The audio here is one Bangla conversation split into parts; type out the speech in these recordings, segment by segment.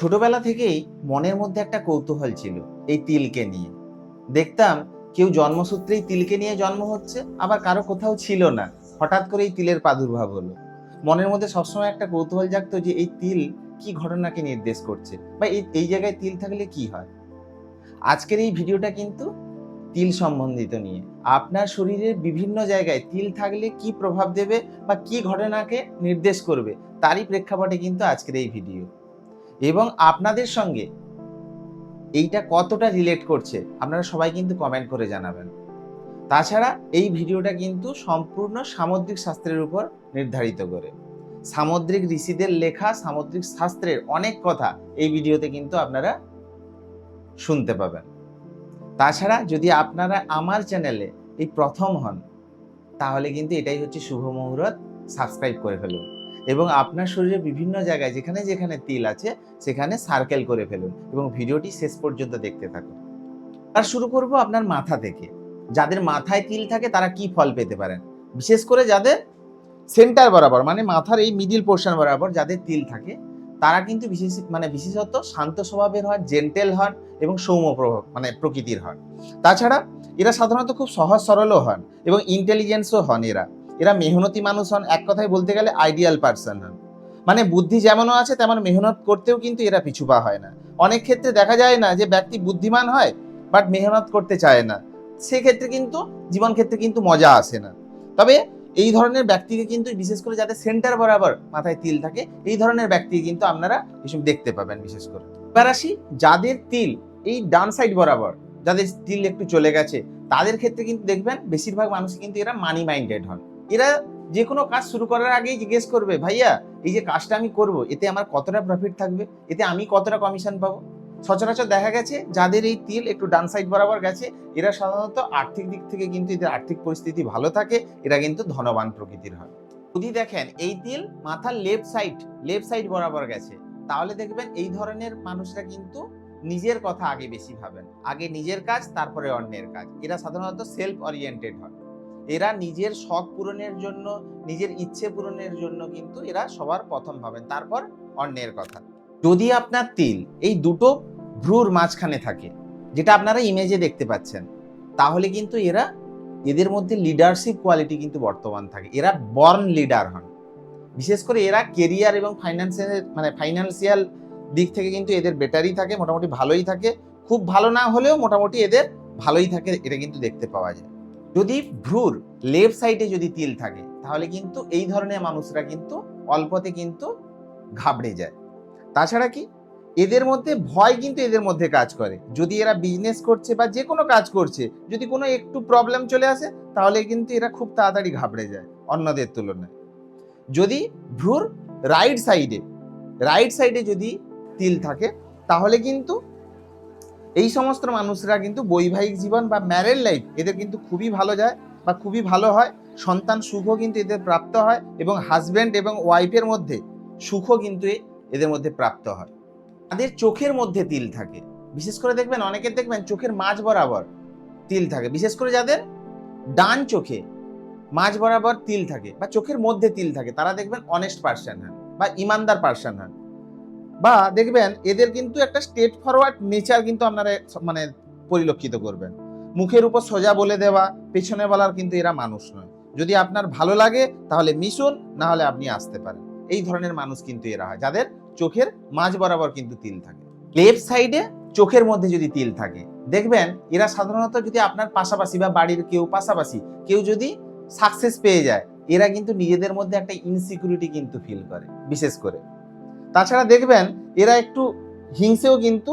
ছোটবেলা থেকেই মনের মধ্যে একটা কৌতূহল ছিল এই তিলকে নিয়ে। দেখতাম কেউ জন্মসূত্রেই তিলকে নিয়ে জন্ম হচ্ছে, আবার কারও কোথাও ছিল না। হঠাৎ করে এই তিলের প্রাদুর্ভাব হলো। মনের মধ্যে সবসময় একটা কৌতূহল জাগতো যে এই তিল কি ঘটনাকে নির্দেশ করছে বা এই এই জায়গায় তিল থাকলে কি হয়? আজকের এই ভিডিওটা কিন্তু তিল সম্বন্ধিত নিয়ে। আপনার শরীরের বিভিন্ন জায়গায় তিল থাকলে কি প্রভাব দেবে বা কি ঘটনাকে নির্দেশ করবে, তারই প্রেক্ষাপটে কিন্তু আজকের এই ভিডিও। এবং আপনাদের সঙ্গে এইটা কতটা রিলেট করছে, আপনারা সবাই কিন্তু কমেন্ট করে জানাবেন। তাছাড়া এই ভিডিওটা কিন্তু সম্পূর্ণ সামুদ্রিক শাস্ত্রের উপর নির্ধারিত করে। সামুদ্রিক ঋষিদের লেখা, সামুদ্রিক শাস্ত্রের অনেক কথা এই ভিডিওতে কিন্তু আপনারা শুনতে পাবেন। তাছাড়া যদি আপনারা আমার চ্যানেলে এই প্রথম হন, তাহলে কিন্তু এটাই হচ্ছে শুভ মুহূর্ত সাবস্ক্রাইব করে ফেলুন। এবং আপনার শরীরে বিভিন্ন জায়গায়, যেখানে যেখানে তিল আছে, সেখানে সার্কেল করে ফেলুন এবং ভিডিওটি শেষ পর্যন্ত দেখতে থাকুন। আর শুরু করব আপনার মাথা থেকে। যাদের মাথায় তিল থাকে, তারা কি ফল পেতে পারেন? বিশেষ করে যাদের সেন্টার বরাবর মানে মাথার এই মিডিল পোর্শন বরাবর যাদের তিল থাকে, তারা কিন্তু বিশেষ মানে বিশেষত শান্ত স্বভাবের হন জেন্টেল হন এবং সৌম্য প্রভাব মানে প্রকৃতির হন তাছাড়া এরা সাধারণত খুব সহজ সরলও হন এবং ইন্টেলিজেন্সও হন এরা। এরা মেহনতি মানুষ হন, এক কথায় বলতে গেলে আইডিয়াল পার্সন হন। মানে বুদ্ধি যেমনও আছে, তেমন মেহনত করতেও কিন্তু এরা পিছু পা হয় না। অনেক ক্ষেত্রে দেখা যায় না যে ব্যক্তি বুদ্ধিমান হয় বাট মেহনত করতে চায় না। সেক্ষেত্রে কিন্তু, জীবন ক্ষেত্রে কিন্তু মজা আসে না। তবে এই ধরনের ব্যক্তিকে কিন্তু, বিশেষ করে যাদের সেন্টার বরাবর মাথায় তিল থাকে, এই ধরনের ব্যক্তি কিন্তু আপনারা এসব দেখতে পাবেন বিশেষ করে। এবার আসি, যাদের তিল, এই ডান সাইড বরাবর যাদের তিল একটু চলে গেছে, তাদের ক্ষেত্রে কিন্তু দেখবেন, বেশিরভাগ মানুষ কিন্তু এরা মানি মাইন্ডেড হন। এরা যে কোনো কাজ শুরু করার আগেই জিজ্ঞেস করবে, ভাইয়া, এই যে কাজটা আমি করব, এতে আমার কতটা প্রফিট থাকবে? এতে আমি কতটা কমিশন পাবো? সচরাচর দেখা গেছে, যাদের এই তিল একটু ডান সাইড বরাবর গেছে, এরা সাধারণত আর্থিক দিক থেকে কিন্তু এদের আর্থিক পরিস্থিতি ভালো থাকে, এরা কিন্তু ধনবান প্রকৃতির হয়। যদি দেখেন, এই তিল মাথার লেফট সাইড লেফট সাইড বরাবর গেছে, তাহলে দেখবেন এই ধরনের মানুষরা কিন্তু নিজের কথা আগে বেশি ভাবেন। আগে নিজের কাজ, তারপরে অন্যের কাজ। এরা সাধারণত সেলফ ওরিয়েন্টেড হয়। এরা নিজের শখ পূরণের জন্য, নিজের ইচ্ছে পূরণের জন্য কিন্তু এরা সবার প্রথম ভাবেন তারপর অন্যের কথা। যদি আপনার তিল এই দুটো ভ্রুর মাঝখানে থাকে, যেটা আপনারা ইমেজে দেখতে পাচ্ছেন, তাহলে কিন্তু এরা, এদের মধ্যে লিডারশিপ কোয়ালিটি কিন্তু বর্তমান থাকে। এরা বর্ন লিডার হন। বিশেষ করে এরা কেরিয়ার এবং ফাইন্যান্সিয়াল মানে ফাইন্যান্সিয়াল দিক থেকে কিন্তু এদের বেটারই থাকে, মোটামুটি ভালোই থাকে। খুব ভালো না হলেও মোটামুটি এদের ভালোই থাকে, এটা কিন্তু দেখতে পাওয়া যায়। যদি ভ্রুর লেফট সাইডে যদি তিল থাকে, তাহলে কিন্তু এই ধরনের মানুষরা কিন্তু অল্পতে কিন্তু ঘাবড়ে যায়। তাছাড়া কি? এদের মধ্যে ভয় কিন্তু এদের মধ্যে কাজ করে। যদি এরা বিজনেস করছে বা যে কোনো কাজ করছে, যদি কোনো একটু প্রবলেম চলে আসে, তাহলে কিন্তু এরা খুব তাড়াতাড়ি ঘাবড়ে যায় অন্যদের তুলনায়। যদি ভ্রুর রাইট সাইডে রাইট সাইডে যদি তিল থাকে, তাহলে কিন্তু এই সমস্ত মানুষরা কিন্তু বৈবাহিক জীবন বা ম্যারেড লাইফ এদের কিন্তু খুবই ভালো যায় বা খুবই ভালো হয়। সন্তান সুখও কিন্তু এদের প্রাপ্ত হয় এবং হাজব্যান্ড এবং ওয়াইফের মধ্যে সুখও কিন্তু এদের মধ্যে প্রাপ্ত হয়। তাদের চোখের মধ্যে তিল থাকে। বিশেষ করে দেখবেন অনেকের দেখবেন চোখের মাঝ বরাবর তিল থাকে। বিশেষ করে যাদের ডান চোখে মাঝ বরাবর তিল থাকে বা চোখের মধ্যে তিল থাকে, তারা দেখবেন অনেস্ট পার্সন হন বা ইমানদার পার্সন হন। বা দেখবেন এদের কিন্তু একটা স্টেট ফরওয়ার্ড নেচার কিন্তু আপনারা মানে পরিলক্ষিত করবেন। মুখের উপর সোজা বলে দেওয়া, পেছনে বলার কিন্তু এরা মানুষ নয়। যদি আপনার ভালো লাগে, তাহলে মিশুন, না হলে আপনি আসতে পারেন। এই ধরনের মানুষ কিন্তু এরা হয়, যাদের চোখের মাঝ বরাবর কিন্তু তিল থাকে। লেফট সাইডে চোখের মধ্যে যদি তিল থাকে, দেখবেন এরা সাধারণত যদি আপনার পাশাপাশি বা বাড়ির কেউ পাশাপাশি, কেউ যদি সাকসেস পেয়ে যায়, এরা কিন্তু নিজেদের মধ্যে একটা ইনসিকিউরিটি কিন্তু ফিল করে, বিশেষ করে। তাছাড়া দেখবেন এরা একটু হিংসেও কিন্তু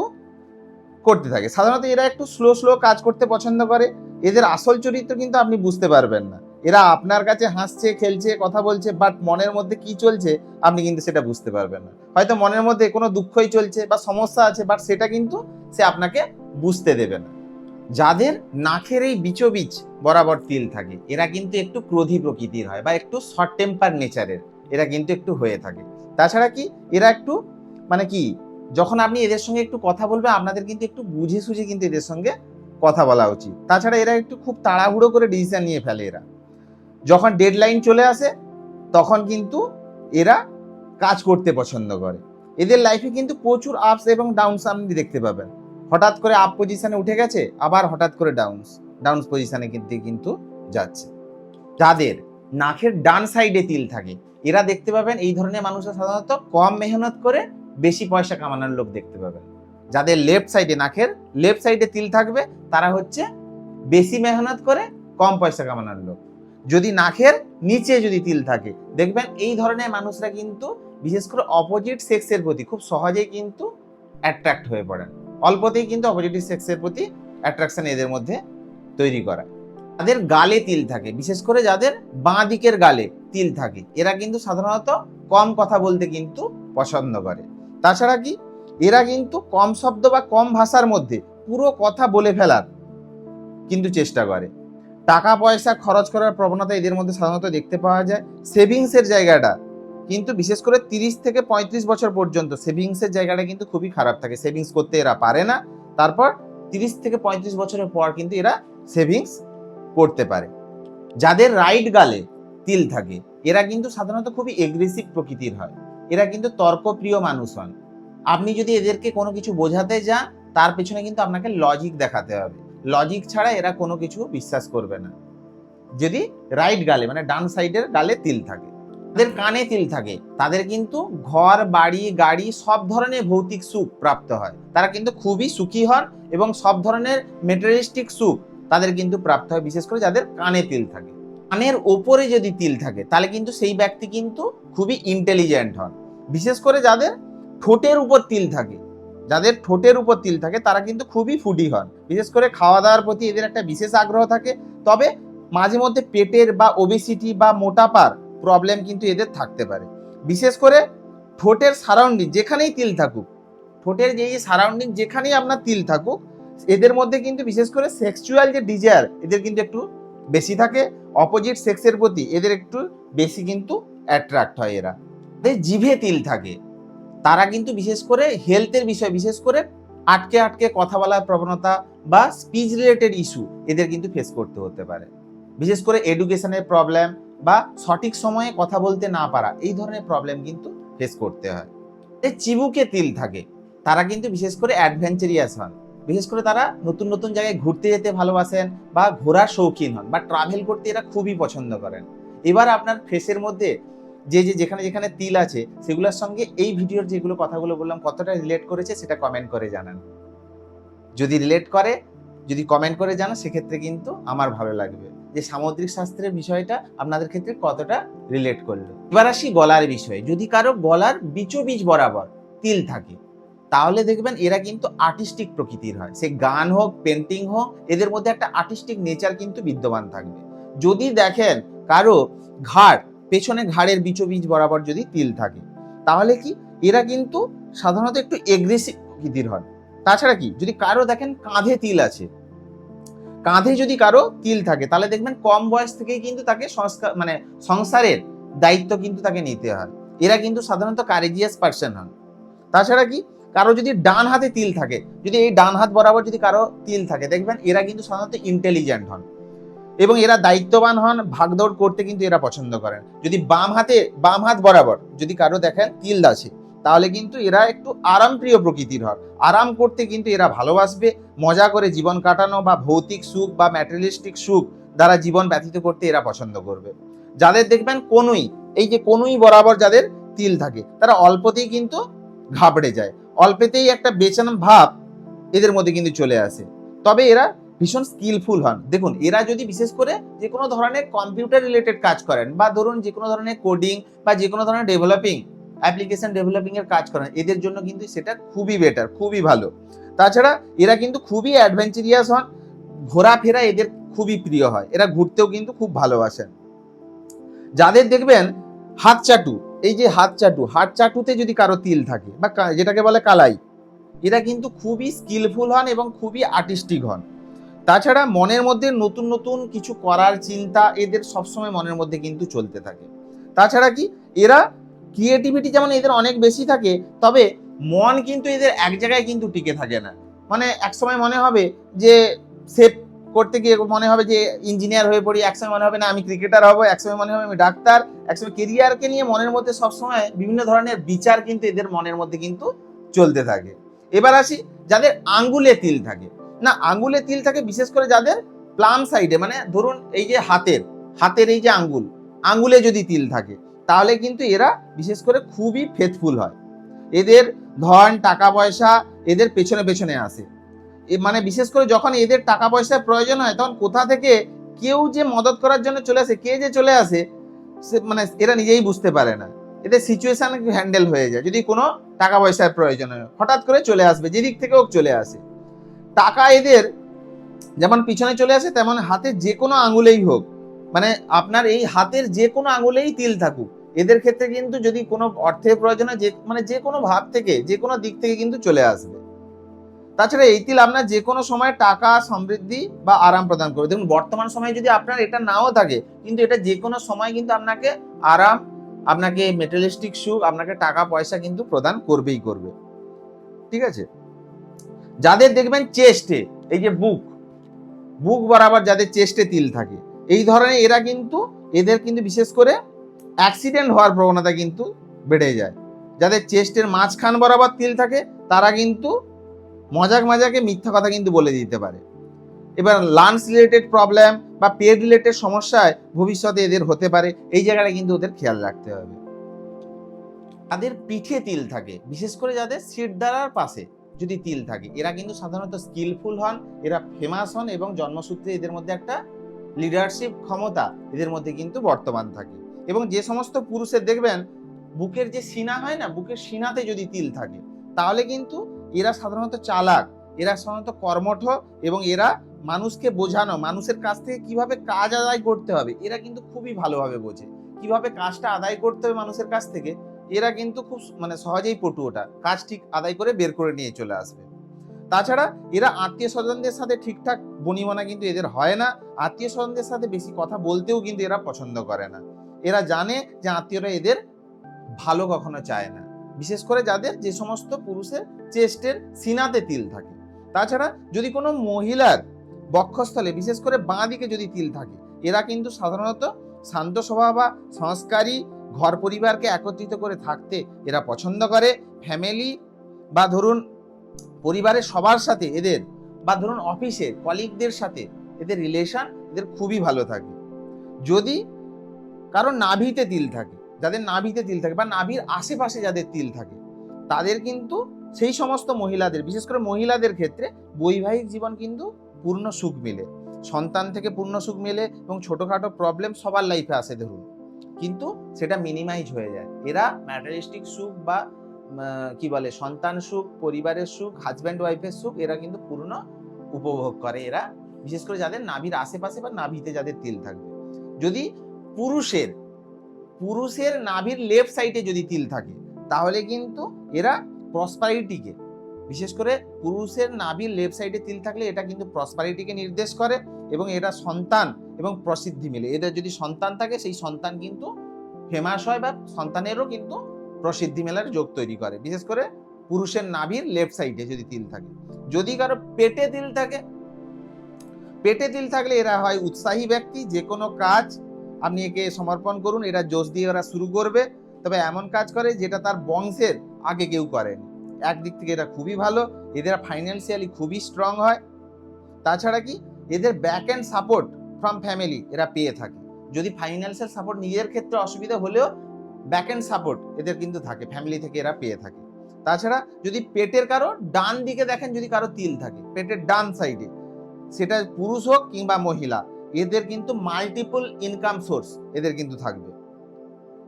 করতে থাকে। সাধারণত এরা একটু স্লো স্লো কাজ করতে পছন্দ করে। এদের আসল চরিত্র কিন্তু আপনি বুঝতে পারবেন না। এরা আপনার কাছে হাসছে, খেলছে, কথা বলছে বাট মনের মধ্যে কি চলছে আপনি কিন্তু সেটা বুঝতে পারবেন না। হয়তো মনের মধ্যে কোনো দুঃখই চলছে বা সমস্যা আছে বাট সেটা কিন্তু সে আপনাকে বুঝতে দেবে না। যাদের নাখের এই বিচবিচ বরাবর তিল থাকে, এরা কিন্তু একটু ক্রোধী প্রকৃতির হয় বা একটু শর্ট টেম্পার নেচারের এরা কিন্তু একটু হয়ে থাকে। তাছাড়া কি এরা একটু মানে কি, যখন আপনি এদের সঙ্গে একটু কথা বলবেন, আপনাদের কিন্তু একটু বুঝে সুঝে কিন্তু এদের সঙ্গে কথা বলা উচিত। তাছাড়া এরা একটু খুব তাড়াহুড়ো করে ডিসিশন নিয়ে ফেলে এরা। যখন ডেডলাইন চলে আসে, তখন কিন্তু এরা কাজ করতে পছন্দ করে। এদের লাইফে কিন্তু প্রচুর আপস এবং ডাউনস আপনি দেখতে পাবেন। হঠাৎ করে আপ পজিশনে উঠে গেছে, আবার হঠাৎ করে ডাউনস ডাউনস পজিশনে কিন্তু কিন্তু যাচ্ছে। যাদের নাকের ডান সাইডে তিল থাকে এরা দেখতে পাবেন, এই ধরনের মানুষরা সাধারণত কম মেহনত করে বেশি পয়সা কামানোর লোক দেখতে পাবেন। যাদের লেফট সাইডে নাকের লেফট সাইডে তিল থাকবে, তারা হচ্ছে বেশি মেহনত করে কম পয়সা কামানোর লোক। যদি নাকের নিচে যদি তিল থাকে, দেখবেন এই ধরনের মানুষরা কিন্তু বিশেষ করে অপোজিট সেক্সের প্রতি খুব সহজেই কিন্তু অ্যাট্রাক্ট হয়ে পড়েন। অল্পতেই কিন্তু অপোজিট সেক্সের প্রতি অ্যাট্রাকশন এদের মধ্যে তৈরি করা। তাদের গালে তিল থাকে, বিশেষ করে যাদের বাঁ দিকের গালে তিল থাকে। এরা কিন্তু সাধারণত কম কথা বলতে কিন্তু পছন্দ করে। তাছাড়া কি? এরা কিন্তু কম শব্দ বা কম ভাষার মধ্যে পুরো কথা বলে ফেলার কিন্তু চেষ্টা করে। টাকা পয়সা খরচ করার প্রবণতা এদের মধ্যে সাধারণত দেখতে পাওয়া যায়। সেভিংসের জায়গাটা কিন্তু বিশেষ করে তিরিশ থেকে পঁয়ত্রিশ বছর পর্যন্ত সেভিংসের জায়গাটা কিন্তু খুবই খারাপ থাকে। সেভিংস করতে এরা পারে না। তারপর তিরিশ থেকে পঁয়ত্রিশ বছরের পর কিন্তু এরা সেভিংস করতে পারে। যাদের রাইট গালে তিল থাকে। এরা কিন্তু সাধারণত খুবই এগ্রেসিভ প্রকৃতির হয়। এরা কিন্তু তর্কপ্রিয় মানুষ হন। আপনি যদি এদেরকে কোনো কিছু বোঝাতে যান, তার পেছনে কিন্তু আপনাকে লজিক দেখাতে হবে। লজিক ছাড়া এরা কোনো কিছু বিশ্বাস করবে না। যদি রাইট গালে মানে ডান সাইডের গালে তিল থাকে, তাদের কানে তিল থাকে, তাদের কিন্তু ঘর, বাড়ি, গাড়ি সব ধরনের ভৌতিক সুখ প্রাপ্ত হয়। তারা কিন্তু খুবই সুখী হন এবং সব ধরনের মেটেরিয়ালিস্টিক সুখ তাদের কিন্তু প্রাপ্ত হয়, বিশেষ করে যাদের কানে তিল থাকে। কানের ওপরে যদি তিল থাকে, তাহলে কিন্তু সেই ব্যক্তি কিন্তু খুবই ইন্টেলিজেন্ট হন। বিশেষ করে যাদের ঠোঁটের উপর তিল থাকে, যাদের ঠোঁটের উপর তিল থাকে, তারা কিন্তু খুবই ফুডি হন। বিশেষ করে খাওয়া দাওয়ার প্রতি এদের একটা বিশেষ আগ্রহ থাকে। তবে মাঝে মধ্যে পেটের বা ওবেসিটি বা মোটাপার প্রবলেম কিন্তু এদের থাকতে পারে। বিশেষ করে ঠোঁটের সারাউন্ডিং যেখানেই তিল থাকুক, ঠোঁটের যে সারাউন্ডিং যেখানেই আপনার তিল থাকুক, এদের মধ্যে কিন্তু বিশেষ করে সেক্সুয়াল যে ডিজায়ার এদের কিন্তু একটু বেশি থাকে অপোজিট সেক্সের প্রতি এদের একটু বেশি কিন্তু অ্যাট্রাক্ট হয় এরা। এদের জিভে তিল থাকে। তারা কিন্তু বিশেষ করে হেলথের বিষয়, বিশেষ করে আটকে আটকে কথা বলার প্রবণতা বা স্পিচ রিলেটেড ইস্যু এদের কিন্তু ফেস করতে হতে পারে। বিশেষ করে এডুকেশনের প্রবলেম বা সঠিক সময়ে কথা বলতে না পারা, এই ধরনের প্রবলেম কিন্তু ফেস করতে হয়। এই চিবুকে তিল থাকে। তারা কিন্তু বিশেষ করে অ্যাডভেঞ্চারিয়াস হন বিশেষ করে তারা নতুন নতুন জায়গায় ঘুরতে যেতে ভালোবাসেন বা ঘোরার শৌখিন হন বা ট্রাভেল করতে এরা খুবই পছন্দ করেন। এবার আপনার ফেসের মধ্যে যে যে, যেখানে যেখানে তিল আছে, সেগুলোর সঙ্গে এই ভিডিওর যেগুলো কথাগুলো বললাম, কতটা রিলেট করেছে সেটা কমেন্ট করে জানান। যদি রিলেট করে, যদি কমেন্ট করে জানান, সেক্ষেত্রে কিন্তু আমার ভালো লাগবে। যে সামুদ্রিক শাস্ত্রের বিষয়টা আপনাদের ক্ষেত্রে কতটা রিলেট করল। এবার আসি গলার বিষয়ে। যদি কারও গলার বীজ বরাবর তিল থাকে তাহলে দেখবেন এরা কিন্তু আর্টিস্টিক প্রকৃতির হয়। সে গান হোক পেন্টিং হোক, এদের মধ্যে একটা আর্টিস্টিক নেচার কিন্তু বিদ্যমান থাকবে। যদি দেখেন কারও ঘাড়, পেছনে ঘাড়ের বিচো বীজ বরাবর যদি তিল থাকে, তাহলে কি এরা কিন্তু সাধারণত একটু এগ্রেসিভ প্রকৃতির হয়। তাছাড়া কি যদি কারও দেখেন কাঁধে তিল আছে, কাঁধে যদি কারও তিল থাকে, তাহলে দেখবেন কম বয়স থেকেই কিন্তু তাকে সংস্কার মানে সংসারের দায়িত্ব কিন্তু তাকে নিতে হয়। এরা কিন্তু সাধারণত কারেজিয়াস পার্সন হন তাছাড়া কি কারও যদি ডান হাতে তিল থাকে, যদি এই ডান হাত বরাবর যদি কারও তিল থাকে, দেখবেন এরা কিন্তু সাধারণত ইন্টেলিজেন্ট হন। এবং এরা দায়িত্ববান হন, ভাগদৌড় করতে কিন্তু এরা পছন্দ করেন। যদি বাম হাতে, বাম হাত বরাবর যদি কারও দেখেন তিল আছে, তাহলে কিন্তু এরা একটু আরামপ্রিয় প্রকৃতির হন। আরাম করতে কিন্তু এরা ভালোবাসবে, মজা করে জীবন কাটানো বা ভৌতিক সুখ বা ম্যাটেরিয়ালিস্টিক সুখ দ্বারা জীবন ব্যতীত করতে এরা পছন্দ করবে। যাদের দেখবেন কোনুই, এই যে কোনুই বরাবর যাদের তিল থাকে, তারা অল্পতেই কিন্তু ঘাবড়ে যায়। অল্পেতেই একটা বেচান ভাব এদের মধ্যে কিন্তু চলে আসে। তবে এরা ভীষণ স্কিলফুল হন। দেখুন, এরা যদি বিশেষ করে যে কোনো ধরনের কম্পিউটার রিলেটেড কাজ করেন বা ধরুন যে কোনো ধরনের কোডিং বা যে কোনো ধরনের ডেভেলপিং অ্যাপ্লিকেশন ডেভেলপিং এর কাজ করেন, এদের জন্য কিন্তু সেটা খুবই বেটার খুবই ভালো। তাছাড়া এরা কিন্তু খুবই অ্যাডভেঞ্চারিয়াস হন, ঘোরাফেরা এদের খুবই প্রিয় হয়। এরা ঘুরতেও কিন্তু খুব ভালোবাসেন। যাদের দেখবেন হাত চাটু এই যে হাত চাটু, হাত চাটুতে যদি কারও তিল থাকে, বা যেটাকে বলে কালাই, এরা কিন্তু খুবই স্কিলফুল হন এবং খুবই আর্টিস্টিক হন। তাছাড়া মনের মধ্যে নতুন নতুন কিছু করার চিন্তা এদের সবসময় মনের মধ্যে কিন্তু চলতে থাকে। তাছাড়া কি, এরা ক্রিয়েটিভিটি যেমন এদের অনেক বেশি থাকে, তবে মন কিন্তু এদের এক জায়গায় কিন্তু টিকে থাকে না। মানে একসময় মনে হবে যে সেভ করতে গিয়ে মনে হবে যে ইঞ্জিনিয়ার হয়ে পড়ি, একসময় মনে হবে না আমি ক্রিকেটার হব, একসময় মনে হবে আমি ডাক্তার, একসময় কেরিয়ারকে নিয়ে মনের মধ্যে সবসময় বিভিন্ন ধরনের বিচার কিন্তু এদের মনের মধ্যে কিন্তু চলতে থাকে। এবার আসি যাদের আঙ্গুলে তিল থাকে। না, আঙ্গুলে তিল থাকে বিশেষ করে যাদের প্লাম সাইডে মানে ধরুন এই যে হাতের হাতের এই যে আঙ্গুল, আঙ্গুলে যদি তিল থাকে, তাহলে কিন্তু এরা বিশেষ করে খুবই ফেথফুল হয়। এদের ধন, টাকা পয়সা এদের পেছনে পেছনে আসে। মানে বিশেষ করে যখন এদের টাকা পয়সার প্রয়োজন হয়, তখন কোথা থেকে কেউ যে মদত করার জন্য চলে আসে, কে যে চলে আসে, সে মানে এরা নিজেই বুঝতে পারে না। এদের সিচুয়েশন হ্যান্ডেল হয়ে যায়। যদি কোনো টাকা পয়সার প্রয়োজন হয়, হঠাৎ করে চলে আসবে, যেদিক থেকে হোক চলে আসে। টাকা এদের যেমন পিছনে চলে আসে, তেমন হাতের যে কোনো আঙুলেই হোক। মানে আপনার এই হাতের যে কোনো আঙুলেই তিল থাকুক। এদের ক্ষেত্রে কিন্তু যদি কোনো অর্থের প্রয়োজন হয়, যে মানে যে কোনো ভাব থেকে যে কোনো দিক থেকে কিন্তু চলে আসবে। তাছাড়া এই তিল আপনার যে কোনো সময় টাকা সমৃদ্ধি বা আরাম প্রদান করবে। দেখুন, বর্তমান সময়ে যদি আপনার এটা নাও থাকে, কিন্তু এটা যে কোনো সময় কিন্তু আপনাকে আরাম, আপনাকে মেটেরিয়ালিস্টিক সুখ, আপনাকে টাকা, পয়সা কিন্তু প্রদান করবেই করবে। ঠিক আছে? যাদের দেখবেন চেস্টে এই যে বুক বুক বরাবর যাদের চেস্টে তিল থাকে, এই ধরনের এরা কিন্তু, এদের কিন্তু বিশেষ করে অ্যাক্সিডেন্ট হওয়ার প্রবণতা কিন্তু বেড়ে যায়। যাদের চেস্টের মাঝখান বরাবর তিল থাকে, তারা কিন্তু মজাক মজাকে মিথ্যা কথা কিন্তু বলে দিতে পারে। এবার লান্স রিলেটেড প্রবলেম বা পেট রিলেটেড সমস্যায় ভবিষ্যতে এদের হতে পারে, এই জায়গাটা কিন্তু ওদের খেয়াল রাখতে হবে। তাদের পিঠে তিল থাকে, বিশেষ করে যাদের সিট দ্বারার পাশে যদি তিল থাকে। এরা কিন্তু সাধারণত স্কিলফুল হন, এরা ফেমাস হন এবং জন্মসূত্রে এদের মধ্যে একটা লিডারশিপ ক্ষমতা এদের মধ্যে কিন্তু বর্তমান থাকে। এবং যে সমস্ত পুরুষের দেখবেন, বুকের যে সিনা হয় না, বুকের সিনাতে যদি তিল থাকে, তাহলে কিন্তু এরা সাধারণত চালাক, এরা সাধারণত কর্মঠ এবং এরা মানুষকে বোঝানো, মানুষের কাছ থেকে কীভাবে কাজ আদায় করতে হবে, এরা কিন্তু খুবই ভালোভাবে বোঝে। কীভাবে কাজটা আদায় করতে হবে মানুষের কাছ থেকে, এরা কিন্তু খুব মানে সহজেই পটু ওটা কাজ ঠিক আদায় করে বের করে নিয়ে চলে আসবে। তাছাড়া এরা আত্মীয় স্বজনদের সাথে ঠিকঠাক বনিবনা কিন্তু এদের হয় না আত্মীয় স্বজনদের সাথে বেশি কথা বলতেও কিন্তু এরা পছন্দ করে না। এরা জানে যে আত্মীয়রা এদের ভালো কখনো চায় না। বিশেষ করে যাদের যে সমস্ত পুরুষের চেস্টের সিনাতে তিল থাকে। তাছাড়া যদি কোনো মহিলার বক্ষস্থলে, বিশেষ করে বাঁ দিকে যদি তিল থাকে, এরা কিন্তু সাধারণত শান্ত স্বভাব বা সংস্কারী ঘর পরিবারকে একত্রিত করে থাকতে এরা পছন্দ করে। ফ্যামিলি বা ধরুন পরিবারের সবার সাথে এদের বা ধরুন অফিসের কলিগদের সাথে এদের রিলেশন এদের খুবই ভালো থাকে। যদি কারণ নাভিতে তিল থাকে যাদের নাভিতে তিল থাকে বা নাভির আশেপাশে যাদের তিল থাকে, তাদের কিন্তু সেই সমস্ত মহিলাদের, বিশেষ করে মহিলাদের ক্ষেত্রে বৈবাহিক জীবন কিন্তু পূর্ণ সুখ মিলে। সন্তান থেকে পূর্ণ সুখ মেলে এবং ছোটোখাটো প্রবলেম সবার লাইফে আসে ধরুন। কিন্তু সেটা মিনিমাইজ হয়ে যায়। এরা ম্যাটারিস্টিক সুখ বা কি বলে, সন্তান সুখ, পরিবারের সুখ হাজব্যান্ড ওয়াইফের সুখ, এরা কিন্তু পূর্ণ উপভোগ করে। এরা বিশেষ করে যাদের নাভির আশেপাশে বা নাভিতে যাদের তিল থাকবে। যদি পুরুষের পুরুষের নাভির লেফট সাইডে যদি তিল থাকে, তাহলে কিন্তু এরা প্রসপারিটিকে বিশেষ করে পুরুষের নাভির লেফট সাইডে তিল থাকলে এটা কিন্তু প্রসপারিটিকে নির্দেশ করে এবং এটা সন্তান এবং প্রসিদ্ধি মিলে। এদের যদি সন্তান থাকে, সেই সন্তান কিন্তু ফেমাস হয় বা সন্তানেরও কিন্তু প্রসিদ্ধি মেলার যোগ তৈরি করে। বিশেষ করে পুরুষের নাভির লেফট সাইডে যদি তিল থাকে। যদি কারও পেটে তিল থাকে, পেটে তিল থাকলে এরা হয় উৎসাহী ব্যক্তি, যে কোনো কাজ আপনি একে সমর্পণ করুন এরা জোশ দিয়ে ওরা শুরু করবে। তবে এমন কাজ করে যেটা তার বংশের আগে কেউ করেনি। একদিক থেকে এটা খুবই ভালো, এদের ফাইন্যান্সিয়ালি খুবই স্ট্রং হয়। তাছাড়া কি, এদের back and support from family এরা পেয়ে থাকে। যদি ফাইন্যান্সিয়াল সাপোর্ট নিজের ক্ষেত্রে অসুবিধা হলেও ব্যাক অ্যান্ড সাপোর্ট এদের কিন্তু থাকে ফ্যামিলি থেকে এরা পেয়ে থাকে। তাছাড়া যদি পেটের কারও ডান দিকে দেখেন, যদি কারও তিল থাকে, পেটের ডান সাইডে সেটা পুরুষ হোক কিংবা মহিলা এদের কিন্তু মাল্টিপল ইনকাম সোর্স এদের কিন্তু থাকবে।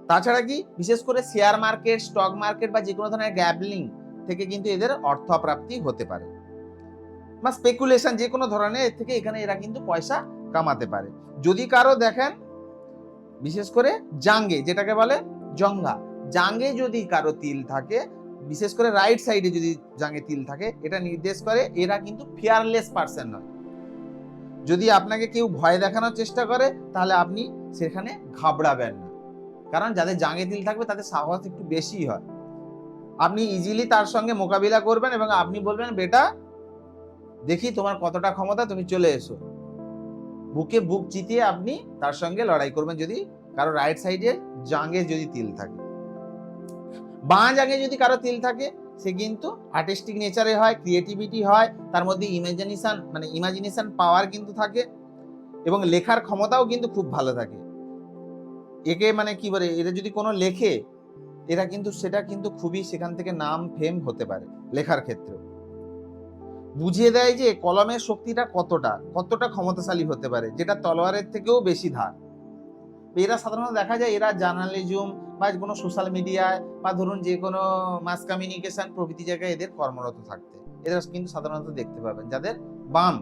তাছাড়া কি? বিশেষ করে শেয়ার মার্কেট স্টক মার্কেট বা যে কোনো ধরনের গ্যাবলিং থেকে কিন্তু এদের অর্থপ্রাপ্তি হতে পারে। বা স্পেকুলেশন যে কোনো ধরনের থেকে এখানে এরা কিন্তু পয়সা কামাতে পারে। যদি কারও দেখেন, বিশেষ করে জাঙ্গে, যেটাকে বলে জঙ্গা জাঙ্গে যদি কারও তিল থাকে, বিশেষ করে রাইট সাইডে যদি জাঙ্গে তিল থাকে, এটা নির্দেশ করে এরা কিন্তু ফিয়ারলেস পার্সন নয়। যদি আপনাকে কেউ ভয় দেখানোর চেষ্টা করে, তাহলে আপনি সেখানে ঘাবড়াবেন না। কারণ যাদের জাঙ্গে তিল থাকবে, তাদের সাহস একটু বেশি হয়। আপনি ইজিলি তার সঙ্গে মোকাবিলা করবেন এবং আপনি বলবেন, বেটা, দেখি তোমার কতটা ক্ষমতা, তুমি চলে এসো। বুকে বুক চিতিয়ে আপনি তার সঙ্গে লড়াই করবেন যদি কারও রাইট সাইডে জাঙ্গে যদি তিল থাকে। বাঁ জাঙ্গে যদি কারও তিল থাকে সে কিন্তু আর্টিস্টিক নেচারে হয় ক্রিয়েটিভিটি হয়, তার মধ্যে ইমাজিনেশন মানে ইমাজিনেশন পাওয়ার কিন্তু থাকে এবং লেখার ক্ষমতাও কিন্তু খুব ভালো থাকে। একে মানে কি বলে, এরা যদি কোনো লেখে, এরা কিন্তু সেটা কিন্তু খুবই সেখান থেকে নাম ফেম হতে পারে লেখার ক্ষেত্রে। বুঝিয়ে দেয় যে কলমের শক্তিটা কতটা কতটা ক্ষমতাশালী হতে পারে, যেটা তলোয়ারের থেকেও বেশি ধার। এরা সাধারণত দেখা যায় এরা জার্নালিজম বা কোনো সোশ্যাল মিডিয়ায় বা ধরুন যে কোনো মাস কমিউনিকেশন প্রভৃতি জায়গায় এদের কর্মরত থাকতে। এরা কিন্তু সাধারণত দেখতে পাবেন যাদের বাম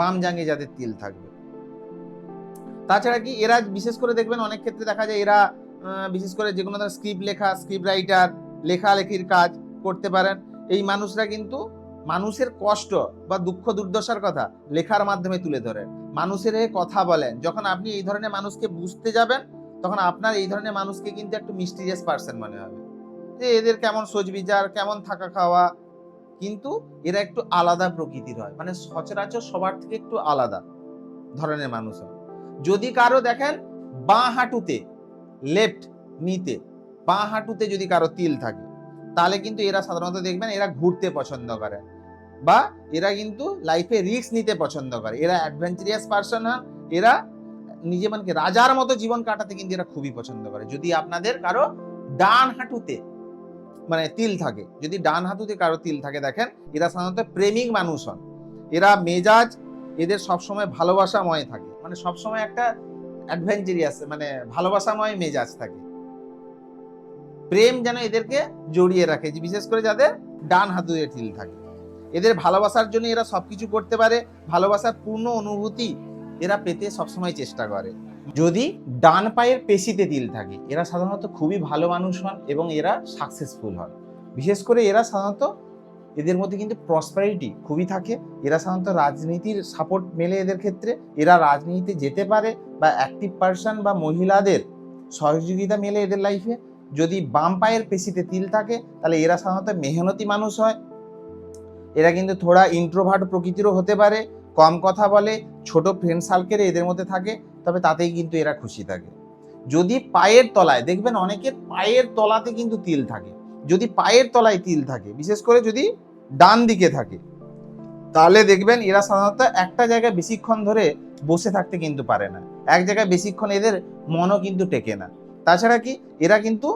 বাম জাঙ্গে যাদের তিল থাকবে। তাছাড়া কি এরা বিশেষ করে দেখবেন অনেক ক্ষেত্রে দেখা যায় এরা বিশেষ করে যে কোনো ধরনের স্ক্রিপ্ট লেখা স্ক্রিপ্ট রাইটার লেখালেখির কাজ করতে পারেন। এই মানুষরা কিন্তু মানুষের কষ্ট বা দুঃখ দুর্দশার কথা লেখার মাধ্যমে তুলে ধরেন মানুষের কথা বলেন। যখন আপনি এই ধরনের মানুষকে বুঝতে যাবেন, তখন আপনার এই ধরনের মানুষকে কিন্তু একটু মিস্টিরিয়াস পার্সন মনে হবে। যে এদের কেমন সোচ বিচার কেমন থাকা খাওয়া। কিন্তু এরা একটু আলাদা প্রকৃতির হয়। মানে সচরাচর সবার থেকে একটু আলাদা ধরনের মানুষ হয়। যদি কারও দেখেন বাঁ হাঁটুতে লেফট নিতে, বাঁ হাঁটুতে যদি কারও তিল থাকে তাহলে কিন্তু এরা সাধারণত দেখবেন এরা ঘুরতে পছন্দ করে। বা এরা কিন্তু লাইফে রিস্ক নিতে পছন্দ করে। এরা অ্যাডভেঞ্চারিয়াস পার্সন হন এরা নিজে মানে রাজার মতো জীবন কাটাতে কিন্তু এরা খুবই পছন্দ করে। যদি আপনাদের কারও ডান হাঁটুতে মানে তিল থাকে, যদি ডান হাঁটুতে কারও তিল থাকে, দেখেন এরা সাধারণত প্রেমিক মানুষ হন। এরা মেজাজ এদের সবসময় ভালোবাসাময় থাকে। মানে সবসময় একটা অ্যাডভেঞ্চারিয়াস মানে ভালোবাসাময় মেজাজ থাকে। প্রেম যেন এদেরকে জড়িয়ে রাখে বিশেষ করে যাদের ডান হাতুড়ে তিল থাকে। এদের ভালোবাসার জন্য এরা সব কিছু করতে পারে, ভালোবাসার পূর্ণ অনুভূতি এরা পেতে সবসময় চেষ্টা করে। যদি ডান পায়ের পেশিতে তিল থাকে, এরা সাধারণত খুবই ভালো মানুষ হন এবং এরা সাকসেসফুল হন। বিশেষ করে এরা সাধারণত এদের মধ্যে কিন্তু প্রসপারিটি খুবই থাকে। এরা সাধারণত রাজনীতির সাপোর্ট মেলে এদের ক্ষেত্রে। এরা রাজনীতিতে যেতে পারে বা অ্যাক্টিভ পার্সন বা মহিলাদের সহযোগিতা মেলে এদের লাইফে যদি বাম পায়ের পেশিতে তিল থাকে, তাহলে এরা সাধারণত মেহনতি মানুষ হয়। এরা কিন্তু থোড়া ইন্ট্রোভার্ট প্রকৃতিরও হতে পারে, কম কথা বলে, ছোট ফ্রেন্ড সার্কেলে এদের মধ্যে থাকে, তবে তাতেই কিন্তু এরা খুশি থাকে। যদি পায়ের তলায়, দেখবেন অনেকের পায়ের তলাতে কিন্তু তিল থাকে। যদি পায়ের তলায় তিল থাকে, বিশেষ করে যদি ডান দিকে থাকে, তাহলে দেখবেন এরা সাধারণত একটা জায়গায় বেশিক্ষণ ধরে বসে থাকতে কিন্তু পারে না। এক জায়গায় বেশিক্ষণ এদের মনও কিন্তু টেকে না। তাছাড়া কি, এরা কিন্তু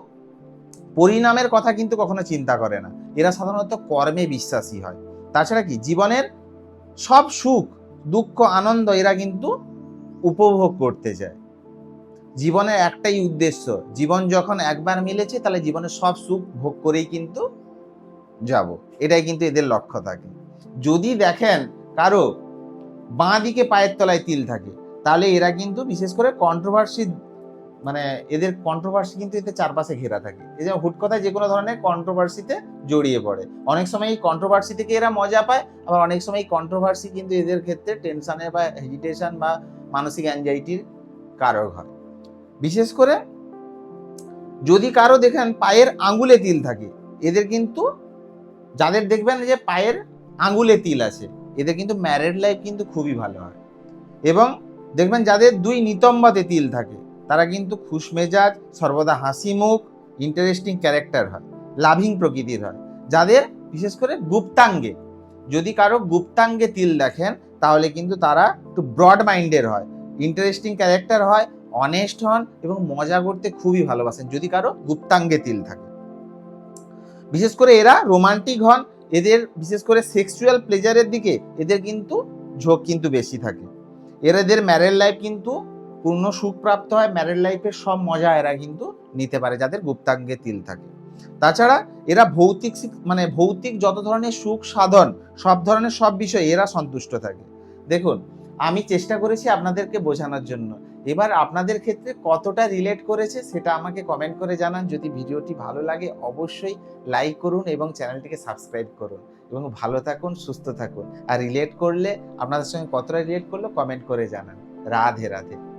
পরিণামের কথা কিন্তু কখনো চিন্তা করে না। এরা সাধারণত কর্মে বিশ্বাসী হয়। তাছাড়া কি, জীবনের সব সুখ, দুঃখ, আনন্দ এরা কিন্তু উপভোগ করতে চায়। জীবনের একটাই উদ্দেশ্য, জীবন যখন একবার মিলেছে তাহলে জীবনের সব সুখ ভোগ করেই কিন্তু যাব। এটাই কিন্তু এদের লক্ষ্য থাকে। যদি দেখেন কারও বাঁ দিকে পায়ের তলায় তিল থাকে, তাহলে এরা কিন্তু বিশেষ করে কন্ট্রোভার্সি মানে এদের কন্ট্রোভার্সি কিন্তু এতে চারপাশে ঘেরা থাকে। এই যে হুট কথায় যে কোনো ধরনের কন্ট্রোভার্সিতে জড়িয়ে পড়ে। অনেক সময় এই কন্ট্রোভার্সি থেকে এরা মজা পায়, আবার অনেক সময় এই কন্ট্রোভার্সি কিন্তু এদের ক্ষেত্রে টেনশনের বা হেজিটেশন বা মানসিক অ্যাংজাইটির কারক হয়। বিশেষ করে যদি কারও দেখেন পায়ের আঙ্গুলে তিল থাকে, এদের কিন্তু যাদের দেখবেন যে পায়ের আঙ্গুলে তিল আছে, এদের কিন্তু ম্যারেড লাইফ কিন্তু খুবই ভালো হয়। এবং দেখবেন যাদের দুই নিতম্বাতে তিল থাকে তারা কিন্তু খুশমেজাজ সর্বদা হাসি মুখ ইন্টারেস্টিং ক্যারেক্টার হয় লাভিং প্রকৃতির হয়। যাদের বিশেষ করে গুপ্তাঙ্গে, যদি কারও গুপ্তাঙ্গে তিল দেখেন, তাহলে কিন্তু তারা একটু ব্রড মাইন্ডের হয় ইন্টারেস্টিং ক্যারেক্টার হয় অনেস্ট হন এবং মজা করতে খুবই ভালোবাসেন, যদি কারও গুপ্তাঙ্গে তিল থাকে। বিশেষ করে এরা রোমান্টিক হন, এদের বিশেষ করে সেক্সুয়াল প্লেজারের দিকে এদের কিন্তু ঝোঁক কিন্তু বেশি থাকে। এরা এদের ম্যারেড লাইফ কিন্তু পূর্ণ সুখ প্রাপ্ত হয় ম্যারেড লাইফের সব মজা এরা কিন্তু নিতে পারে যাদের গুপ্তাঙ্গে তিল থাকে। তাছাড়া এরা ভৌতিক মানে ভৌতিক যত ধরনের সুখ সাধন, সব ধরনের সব বিষয়ে এরা সন্তুষ্ট থাকে। দেখুন, আমি চেষ্টা করেছি আপনাদেরকে বোঝানোর জন্য। এবার আপনাদের ক্ষেত্রে কতটা রিলেট করেছে সেটা আমাকে কমেন্ট করে জানান। যদি ভিডিওটি ভালো লাগে অবশ্যই লাইক করুন এবং চ্যানেলটিকে সাবস্ক্রাইব করুন। এবং ভালো থাকুন, সুস্থ থাকুন। আর রিলেট করলে, আপনাদের সঙ্গে কতটা রিলেট করল কমেন্ট করে জানান। রাধে রাধে।